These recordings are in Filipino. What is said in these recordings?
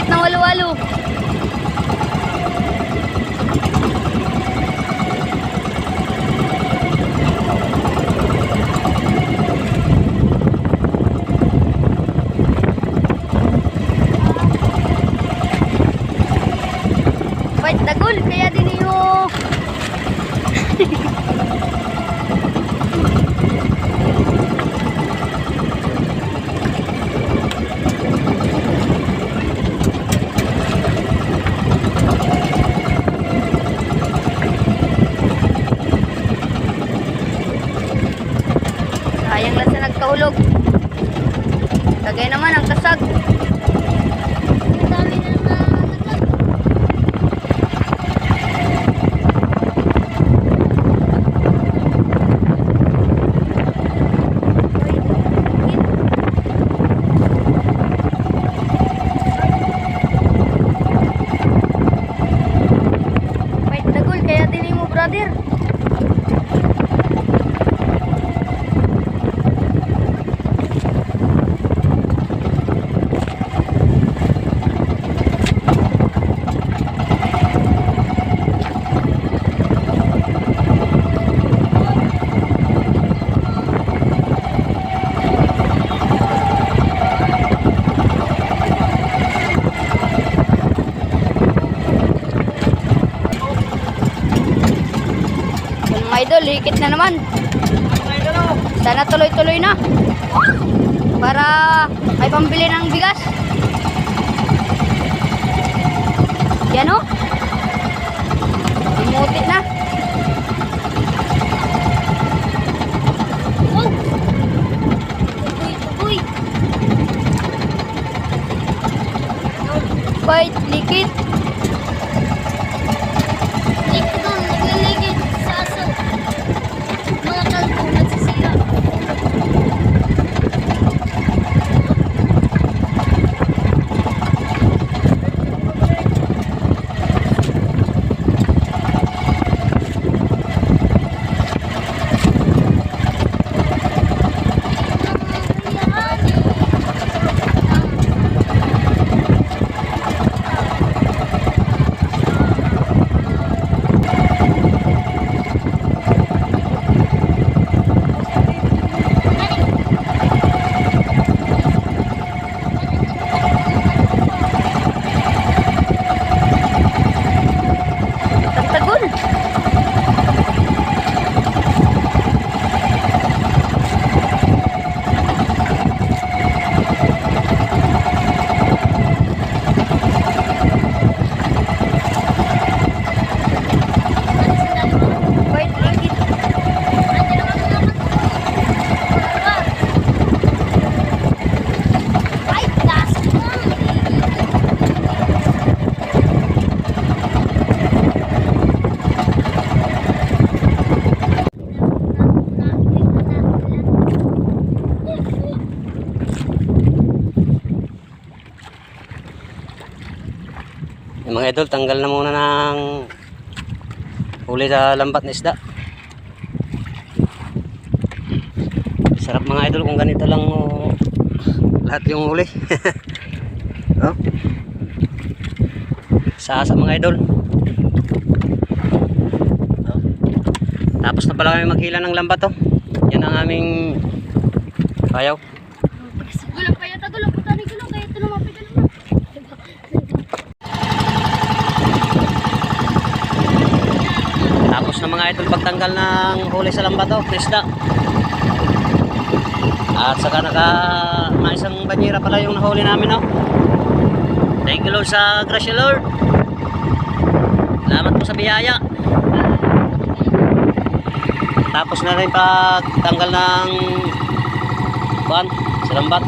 naglikit ng walwalo. Bay, tagol, kaya din yung... Sayang lang sa nagkaulog. Tagay naman ang kasag. Ang dami na nakakasag. Wait, dagol, kaya din mo brother. Yung hikit na naman. Sana tuloy-tuloy na. Para may pambili ng bigas. Yan o. Umuti na. Mga idol, tanggal na muna ng huli sa lambat na isda. Sarap mga idol kung ganito lang oh, lahat yung huli. oh. Sasa mga idol. Oh. Tapos na pala kami maghila ng lambat oh. Yan ang aming payaw. Gulang kaya, tagulang po tayo gulang kaya ito naman pagkalang Tapos na mga idol pagtanggal ng huli sa lambat na isda. At saka naka may isang banyera pala yung nahuli namin oh. Thank you Lord sa grasya Lord. Salamat po sa biyaya. Tapos na rin pagtanggal ng buwan sa lambat.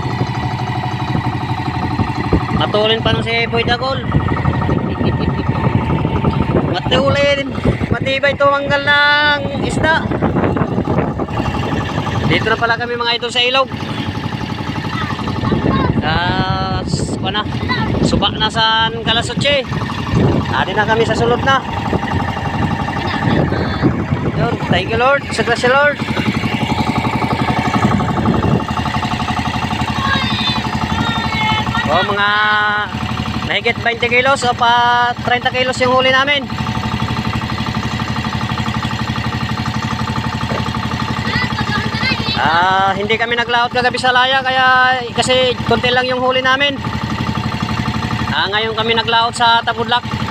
Matulin pa nung si Boy Dagol. Matulin. Matibay tumanggal ng isda. Dito na pala kami mga idol sa ilog. Uh, na. Suba na sa Kalasotse. Adi na kami sa sulod na. Yun, thank you Lord. Sa grasya Lord. O mga mahigit 20 kilos o pa 30 kilos yung huli namin. Ah, hindi kami naglaot kagabi sa laya kaya kasi konti lang yung huli namin. Ah, ngayon kami naglaot sa Tabudlak.